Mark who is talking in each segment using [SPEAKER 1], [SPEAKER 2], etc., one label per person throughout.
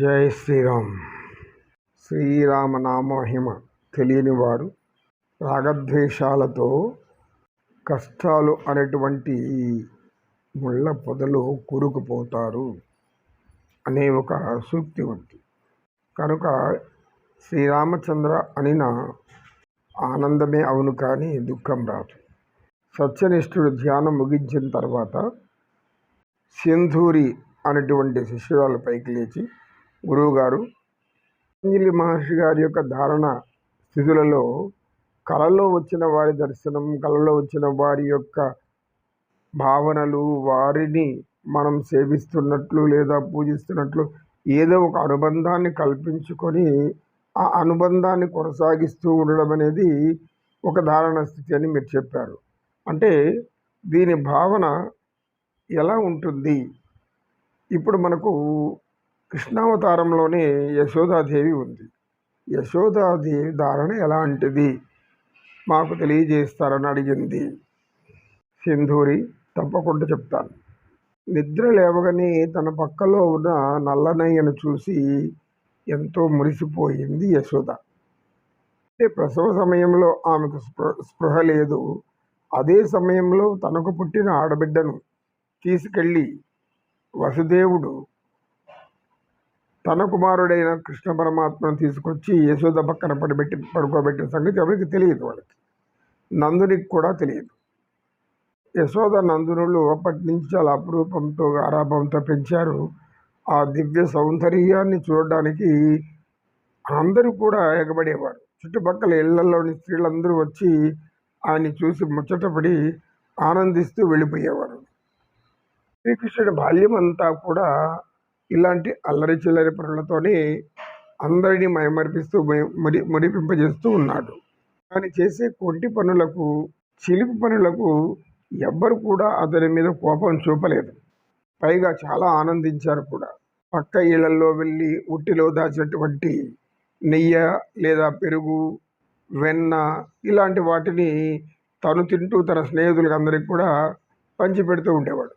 [SPEAKER 1] జై శ్రీరామ్. శ్రీరామనామహిమ తెలియని వారు రాగద్వేషాలతో కష్టాలు అనేటువంటి ముళ్ళ పొదలు కూరుకుపోతారు అనే ఒక సూక్తి ఉంది. కనుక శ్రీరామచంద్ర అనిన ఆనందమే అవును కానీ దుఃఖం రాదు. సత్యనిష్ఠుడు ధ్యానం ముగించిన తర్వాత సింధూరి అనేటువంటి శిష్యురాలు పైకి లేచి గురువుగారు పతంజలి మహర్షి గారి యొక్క ధారణ స్థితులలో కళలో వచ్చిన వారి దర్శనం కళలో వచ్చిన వారి యొక్క భావనలు వారిని మనం సేవిస్తున్నట్లు లేదా పూజిస్తున్నట్లు ఏదో ఒక అనుబంధాన్ని కల్పించుకొని ఆ అనుబంధాన్ని కొనసాగిస్తూ ఉండడం అనేది ఒక ధారణ స్థితి అని మీరు చెప్పారు. అంటే దీని భావన ఎలా ఉంటుంది? ఇప్పుడు మనకు కృష్ణావతారంలోనే యశోదాదేవి ఉంది. యశోదాదేవి ధారణ ఎలాంటిది? మాకు తెలియజేస్తారని అడిగింది. సింధూరి తప్పకుండా చెప్తాను. నిద్ర లేవగానే తన పక్కలో ఉన్న నల్లనయ్యను చూసి ఎంతో మురిసిపోయింది యశోద. అంటే ప్రసవ సమయంలో ఆమెకు స్పృహ లేదు. అదే సమయంలో తనకు పుట్టిన ఆడబిడ్డను తీసుకెళ్ళి వసుదేవుడు తన కుమారుడైన కృష్ణ పరమాత్మను తీసుకొచ్చి యశోద పక్కన పడిపెట్టి పడుకోబెట్టిన సంగతి ఎవరికి తెలియదు వాళ్ళకి. నందునికి కూడా తెలియదు. యశోద నందునులు అప్పటి నుంచి చాలా అపురూపంతో ఆరాపంతో పెంచారు. ఆ దివ్య సౌందర్యాన్ని చూడడానికి అందరూ కూడా ఎగబడేవారు. చుట్టుపక్కల ఇళ్ళలోని స్త్రీలందరూ వచ్చి ఆయన్ని చూసి ముచ్చటపడి ఆనందిస్తూ వెళ్ళిపోయేవారు. శ్రీకృష్ణుడి బాల్యం అంతా కూడా ఇలాంటి అల్లరి చిల్లరి పనులతోనే అందరినీ మయమర్పిస్తూ మరి మురిపింపజేస్తూ ఉన్నాడు. కానీ చేసే కొంటి పనులకు చిలిపి పనులకు ఎవ్వరు కూడా అతని మీద కోపం చూపలేదు. పైగా చాలా ఆనందించారు కూడా. పక్క ఇళ్ళలో వెళ్ళి ఉట్టిలో దాచినటువంటి నెయ్యి లేదా పెరుగు వెన్న ఇలాంటి వాటిని తను తింటూ తన స్నేహితులకు అందరికి కూడా పంచిపెడుతూ ఉండేవాడు.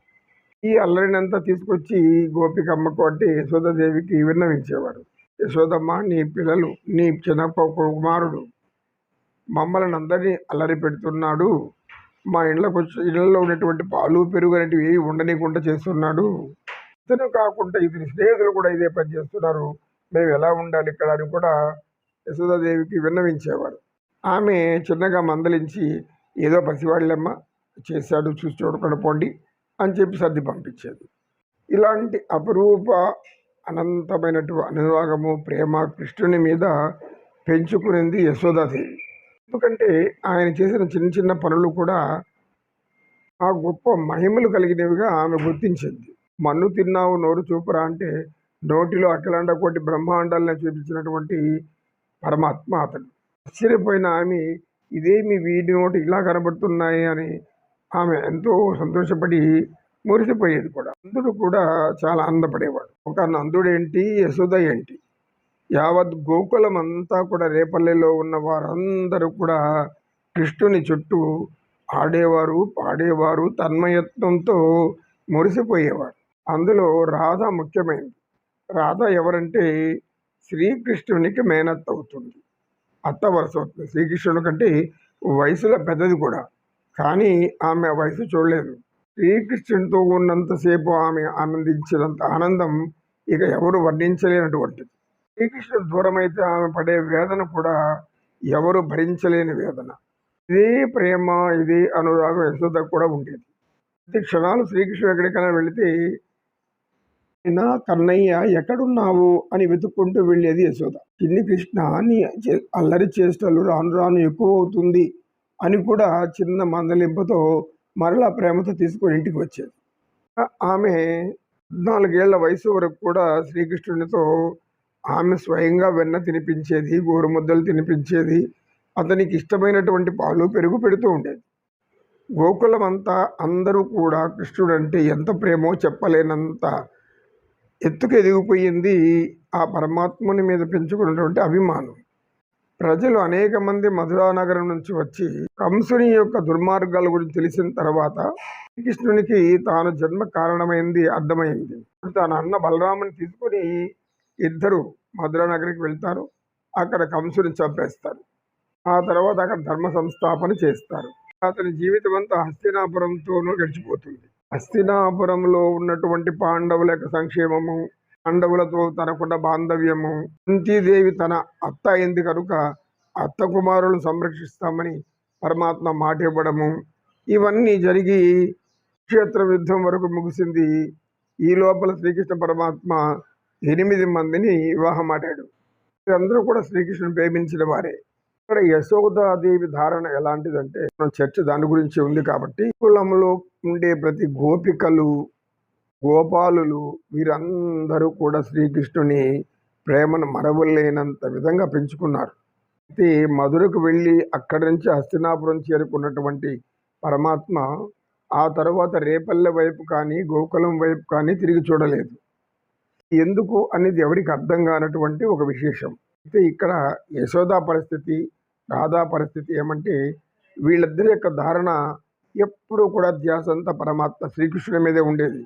[SPEAKER 1] ఈ అల్లరినంతా తీసుకొచ్చి గోపికమ్మకు అంటే యశోదాదేవికి విన్నవించేవాడు. యశోదమ్మ నీ పిల్లలు నీ చిన్న కుమారుడు మమ్మల్ని అందరినీ అల్లరి పెడుతున్నాడు. మా ఇండ్లకు వచ్చి ఇళ్ళలో ఉన్నటువంటి పాలు పెరుగు అనేటివి ఏవి ఉండనీయకుండా చేస్తున్నాడు. ఇతను కాకుండా ఇతని స్నేహితులు కూడా ఇదే పని చేస్తున్నారు. మేము ఎలా ఉండాలి ఇక్కడ అని కూడా యశోదాదేవికి విన్నవించేవారు ఆమె చిన్నగా మందలించి ఏదో పసివాళ్ళమ్మ చేశాడు చూసి చూడకుండా పోండి. అని చెప్పి సర్ది పంపించేది. ఇలాంటి అపరూప అనంతమైనటువంటి అనురాగము ప్రేమ కృష్ణుని మీద పెంచుకునేది యశోదాదేవి. ఎందుకంటే ఆయన చేసిన చిన్న చిన్న పనులు కూడా ఆ గొప్ప మహిమలు కలిగినవిగా ఆమె గుర్తించింది. మన్ను తిన్నావు నోరు చూపురా అంటే నోటిలో అఖిలాండ కోటి బ్రహ్మాండాలను చూపించినటువంటి పరమాత్మ అతడు. ఆశ్చర్యపోయిన ఆమె ఇదేమి వీడి నోటి ఇలా కనబడుతున్నాయి అని ఆమె ఎంతో సంతోషపడి మురిసిపోయేది కూడా. అందుడు కూడా చాలా ఆనందపడేవాడు. ఒక నందుడేంటి యశోద ఏంటి? యావత్ గోకులం అంతా కూడా రేపల్లెలో ఉన్న వారందరూ కూడా కృష్ణుని చుట్టూ ఆడేవారు పాడేవారు తన్మయత్వంతో మురిసిపోయేవారు. అందులో రాధ ముఖ్యమైనది. రాధ ఎవరంటే శ్రీకృష్ణునికి మేనత్ అవుతుంది అత్త వరుస అవుతుంది శ్రీకృష్ణుని కంటే వయసులో పెద్దది కూడా. కానీ ఆమె వయసు చూడలేదు. శ్రీకృష్ణునితో ఉన్నంతసేపు ఆమె ఆనందించినంత ఆనందం ఇక ఎవరు వర్ణించలేనటువంటిది. శ్రీకృష్ణుడు దూరమైతే ఆమె పడే వేదన కూడా ఎవరు భరించలేని వేదన. ఇదే ప్రేమ ఇది అనురాగం యశోద కూడా ఉండేది. ప్రతి క్షణాలు శ్రీకృష్ణుడు ఎక్కడికైనా వెళితే నా కన్నయ్య ఎక్కడున్నావు? అని వెతుక్కుంటూ వెళ్ళేది యశోద. చిన్ని కృష్ణ నీ అల్లరి చేష్టలు రాను రాను ఎక్కువ అవుతుంది. అని కూడా చిన్న మందలింపుతో మరలా ప్రేమతో తీసుకొని ఇంటికి వచ్చేది. ఆమె నాలుగేళ్ళ వయసు వరకు కూడా శ్రీకృష్ణునితో ఆమె స్వయంగా వెన్న తినిపించేది గోరుముద్దలు తినిపించేది అతనికి ఇష్టమైనటువంటి పాలు పెరుగు పెడుతూ ఉండేది. గోకులం అంతా అందరూ కూడా కృష్ణుడంటే ఎంత ప్రేమో చెప్పలేనంత ఎత్తుకు ఎదిగిపోయింది ఆ పరమాత్ముని మీద పెంచుకున్నటువంటి అభిమానం. ప్రజలు అనేక మంది మధురానగరం నుంచి వచ్చి కంసుని యొక్క దుర్మార్గాల గురించి తెలిసిన తర్వాత శ్రీకృష్ణునికి తాను జన్మ కారణమైంది అర్థమైంది. తన అన్న బలరాముని తీసుకొని ఇద్దరు మధురానగరికి వెళ్తారు. అక్కడ కంసుని చంపేస్తారు. ఆ తర్వాత అక్కడ ధర్మ సంస్థాపన చేస్తారు. అతని జీవితం అంతా హస్తినాపురంతోనూ గడిచిపోతుంది. హస్తినాపురంలో ఉన్నటువంటి పాండవుల యొక్క సంక్షేమము పాండవులతో తనకున్న బాంధవ్యము. కుంతీదేవి తన అత్త అయింది కనుక అత్త కుమారులను సంరక్షిస్తామని పరమాత్మ మాట ఇవ్వడము. ఇవన్నీ జరిగి క్షేత్ర యుద్ధం వరకు ముగిసింది. ఈ లోపల శ్రీకృష్ణ పరమాత్మ ఎనిమిది మందిని వివాహం ఆడాడు వీరందరూ కూడా శ్రీకృష్ణుని ప్రేమించిన వారే. ఇక్కడ యశోదాదేవి ధారణ ఎలాంటిదంటే మన చర్చ దాని గురించి ఉంది కాబట్టి కులంలో ఉండే ప్రతి గోపికలు గోపాలులు వీరందరూ కూడా శ్రీకృష్ణుని ప్రేమను మరవలేనంత విధంగా పెంచుకున్నారు. అయితే మధురకు వెళ్ళి అక్కడి నుంచి హస్తినాపురం చేరుకున్నటువంటి పరమాత్మ ఆ తర్వాత రేపల్లె వైపు కానీ గోకులం వైపు కానీ తిరిగి చూడలేదు. ఎందుకు అనేది ఎవరికి అర్థం కానటువంటి ఒక విశేషం. అయితే ఇక్కడ యశోదా పరిస్థితి రాధా పరిస్థితి ఏమంటే వీళ్ళిద్దరి యొక్క ధారణ ఎప్పుడూ కూడా ధ్యాస అంతా పరమాత్మ శ్రీకృష్ణుడి మీదే ఉండేది.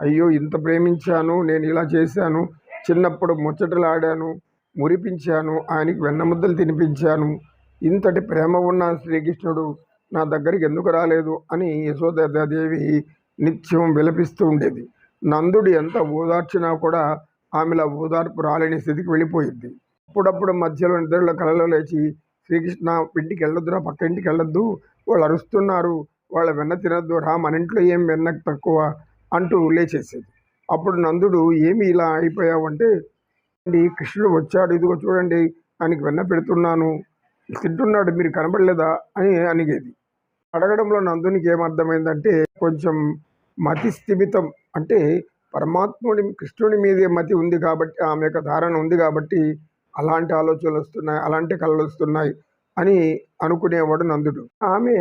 [SPEAKER 1] అయ్యో ఇంత ప్రేమించాను నేను ఇలా చేశాను చిన్నప్పుడు ముచ్చటలాడాను మురిపించాను ఆయనకి వెన్నముద్దలు తినిపించాను. ఇంతటి ప్రేమ ఉన్న శ్రీకృష్ణుడు నా దగ్గరికి ఎందుకు రాలేదు అని యశోదాదేవి నిత్యం విలపిస్తూ ఉండేది. నందుడు ఎంత ఓదార్చినా కూడా ఆమెలో ఓదార్పు రాలేని స్థితికి వెళ్ళిపోయింది. అప్పుడప్పుడు మధ్యలో నిద్రలో కలలో లేచి శ్రీకృష్ణ ఇంటికి వెళ్ళొద్దురా పక్క ఇంటికి వెళ్ళొద్దు వాళ్ళు అరుస్తున్నారు వాళ్ళ వెన్న తినద్దు రా మన ఇంట్లో ఏం వెన్న తక్కువ అంటూ లేచేసేది. అప్పుడు నందుడు ఏమి ఇలా అయిపోయావంటే "అండి, కృష్ణుడు వచ్చాడు ఇదిగో చూడండి ఆయనకి వెన్న పెడుతున్నాను. తింటున్నాడు మీరు కనబడలేదా? అని అనిగేది. అడగడంలో నందునికి ఏమర్థమైందంటే కొంచెం మతి స్థిమితం. అంటే పరమాత్ముడి కృష్ణుడి మీదే మతి ఉంది కాబట్టి ఆమె యొక్క ధారణ ఉంది కాబట్టి అలాంటి ఆలోచనలు వస్తున్నాయి అలాంటి కళలు వస్తున్నాయి అని అనుకునేవాడు నందుడు. ఆమె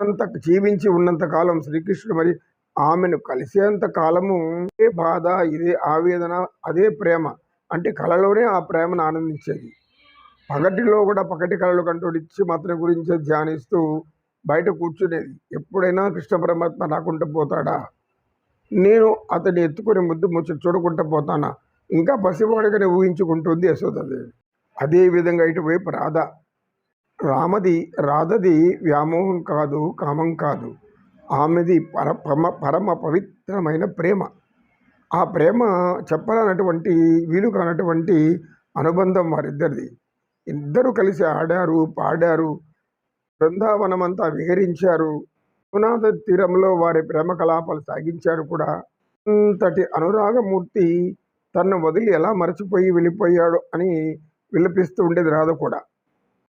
[SPEAKER 1] అంత జీవించి ఉన్నంత కాలం శ్రీకృష్ణుడు మరి ఆమెను కలిసేంత కాలము ఇదే బాధ ఇదే ఆవేదన అదే ప్రేమ. అంటే కళలోనే ఆ ప్రేమను ఆనందించేది. పగటిలో కూడా పగటి కళలు కంటూడిచ్చి మాత్రం గురించి ధ్యానిస్తూ బయట కూర్చునేది. ఎప్పుడైనా కృష్ణ పరమాత్మ రాకుండా పోతాడా? నేను అతన్ని ఎత్తుకుని ముద్దు ముచ్చట చూడకుండా పోతానా? ఇంకా పసివాడిగానే ఊహించుకుంటుంది యశోదాదేవి. అదేవిధంగా ఇటువైపు రాధ. రామది రాధది వ్యామోహం కాదు కామం కాదు. ఆమెది పర పరమ పరమ పవిత్రమైన ప్రేమ. ఆ ప్రేమ చెప్పాలన్నటువంటి వీలు కానటువంటి అనుబంధం వారిద్దరిది. ఇద్దరు కలిసి ఆడారు పాడారు బృందావనమంతా విహరించారు. యమునాద తీరంలో వారి ప్రేమ కలాపాలు సాగించారు కూడా. అంతటి అనురాగమూర్తి తన వదిలి ఎలా మరచిపోయి వెళ్ళిపోయాడు అని విలపిస్తూ ఉండేది రాదు కూడా.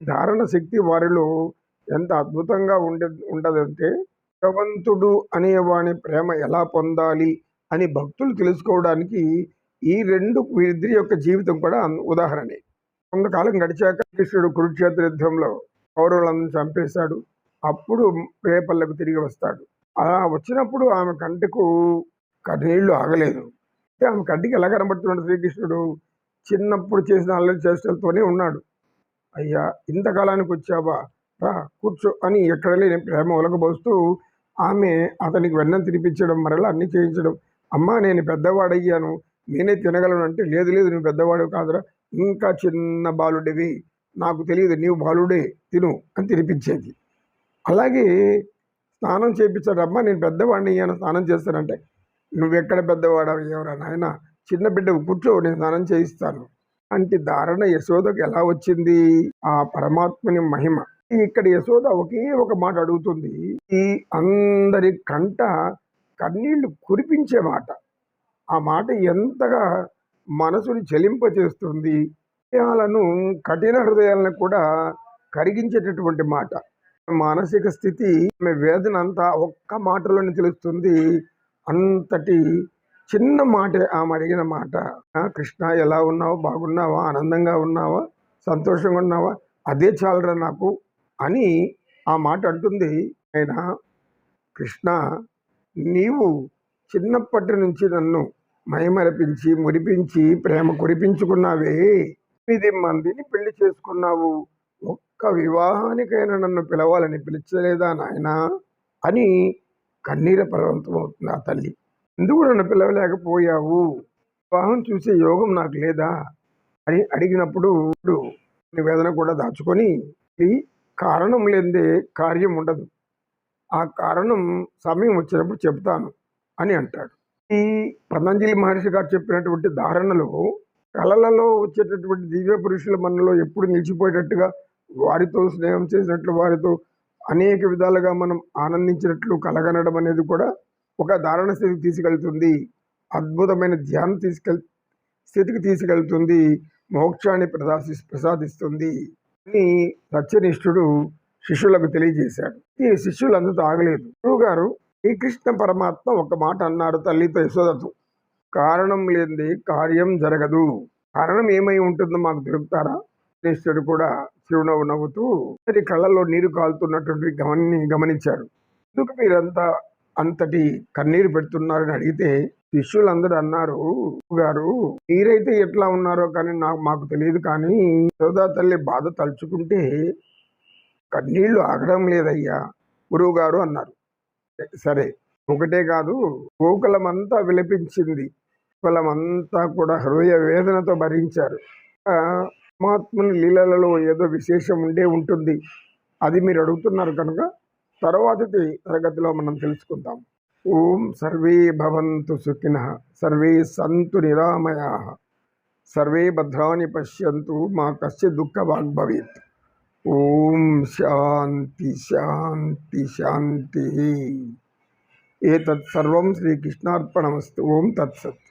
[SPEAKER 1] ధారణ శక్తి వారిలో ఎంత అద్భుతంగా ఉండే ఉండదంటే భగవంతుడు అనేవాని ప్రేమ ఎలా పొందాలి అని భక్తులు తెలుసుకోవడానికి ఈ రెండు వీరిద్దరి యొక్క జీవితం కూడా ఉదాహరణే. కొంతకాలం గడిచాక కృష్ణుడు కురుక్షేత్ర యుద్ధంలో కౌరవులందరూ చంపేశాడు. అప్పుడు రేపల్లకు తిరిగి వస్తాడు. అలా వచ్చినప్పుడు ఆమె కంటికు కన్నీళ్ళు ఆగలేదు. అంటే ఆమె కంటికి ఎలా కనబడుతున్నాడు శ్రీకృష్ణుడు? చిన్నప్పుడు చేసిన అల్లరి చేష్టలతోనే ఉన్నాడు. అయ్యా ఇంతకాలానికి వచ్చావా? రా కూర్చో అని ఎక్కడ లేని ప్రేమ ఒలకబోస్తూ ఆమె అతనికి వెన్నం తినిపించడం మరలా అన్ని చేయించడం. అమ్మా నేను పెద్దవాడయ్యాను. నేనే తినగలను అంటే లేదు లేదు నువ్వు పెద్దవాడు కాదురా. ఇంకా చిన్న బాలుడివి. నాకు తెలియదు నీవు బాలుడే తిను అని తినిపించేది. అలాగే స్నానం చేయించాడు. అమ్మ నేను పెద్దవాడిని అయ్యాను స్నానం చేస్తానంటే. నువ్వెక్కడ పెద్దవాడవు ఎవరా నాయన? చిన్న బిడ్డ కూర్చో నేను స్నానం చేయిస్తాను. అంటే ధారణ యశోదకు ఎలా వచ్చింది? ఆ పరమాత్మని మహిమ. ఇక్కడ యశోద ఒకే ఒక మాట అడుగుతుంది. ఈ అందరి కంట కన్నీళ్ళు కురిపించే మాట. ఆ మాట ఎంతగా మనసుని చెలింపచేస్తుంది. హృదయాలను కఠిన హృదయాలను కూడా కరిగించేటటువంటి మాట. మానసిక స్థితి ఆమె వేదన అంతా ఒక్క మాటలోనే తెలుస్తుంది. అంతటి చిన్న మాటే ఆమె అడిగిన మాట. కృష్ణ ఎలా ఉన్నావు? బాగున్నావా? ఆనందంగా ఉన్నావా? సంతోషంగా ఉన్నావా? అదే చాలరా నాకు. అని ఆ మాట అంటుంది. ఆయన కృష్ణ నీవు చిన్నప్పటి నుంచి నన్ను మైమరపించి మురిపించి ప్రేమ కురిపించుకున్నావే. ఎనిమిది మందిని పెళ్ళి చేసుకున్నావు. ఒక్క వివాహానికైనా నన్ను పిలవాలని పిలిచలేదా నాయనా? అని కన్నీర పర్వంతం అవుతుంది ఆ తల్లి. ఎందుకు నన్ను పిలవలేకపోయావు? వివాహం చూసే యోగం నాకు లేదా? అని అడిగినప్పుడు వేదన కూడా దాచుకొని కారణం లేనిదే కార్యం ఉండదు. ఆ కారణం సమయం వచ్చినప్పుడు చెప్తాను అని అంటాడు. ఈ పతంజలి మహర్షి గారు చెప్పినటువంటి ధారణలో కళలలో వచ్చేటటువంటి దివ్య పురుషుల మనలో ఎప్పుడు నిలిచిపోయేటట్టుగా వారితో స్నేహం చేసినట్లు వారితో అనేక విధాలుగా మనం ఆనందించినట్లు కలగనడం అనేది కూడా ఒక ధారణ స్థితికి తీసుకెళ్తుంది. అద్భుతమైన ధ్యానం తీసుకెళ్ స్థితికి తీసుకెళ్తుంది. మోక్షాన్ని ప్రసాది ప్రసాదిస్తుంది. అని సత్యనిష్ఠుడు శిష్యులకు తెలియజేశాడు. ఈ శిష్యులు తాగలేదు ఆగలేదు. గురువు గారు శ్రీకృష్ణ పరమాత్మ ఒక మాట అన్నారు తల్లితో యశోదతో. కారణం లేనిది కార్యం జరగదు. కారణం ఏమై ఉంటుందో మాకు తెలుపుతారా? నిష్ఠుడు కూడా చిరునవ్వు నవ్వుతూ అతని కళ్ళలో నీరు కాలుతున్నటువంటి గమని గమనించాడు ఎందుకు మీరంతా అంతటి కన్నీరు పెడుతున్నారని అడిగితే శిష్యులందరూ అన్నారు గారు మీరైతే ఎట్లా ఉన్నారో కానీ నాకు మాకు తెలియదు కానీ యశోదా తల్లి బాధ తలుచుకుంటే కన్నీళ్ళు ఆగడం లేదయ్యా గురువు గారు అన్నారు. సరే ఒకటే కాదు గోకులమంతా విలపించింది గోకులమంతా కూడా హృదయ వేదనతో భరించారు. మహాత్ముని లీలలలో ఏదో విశేషం ఉండే ఉంటుంది అది మీరు అడుగుతున్నారు కనుక తర్వాతది తరగతిలో మనం తెలుసుకుందాం. ओम सर्वे भवन्तु सुखिनः, सर्वे सन्तु निरामयाः, सर्वे भद्राणि पश्यन्तु, मा कस्य दुःखवाग् भवेत्। ओम शांति शांति शांति एतत् सर्वं श्रीकृष्णार्पणमस्तु। ओम तत्सत्।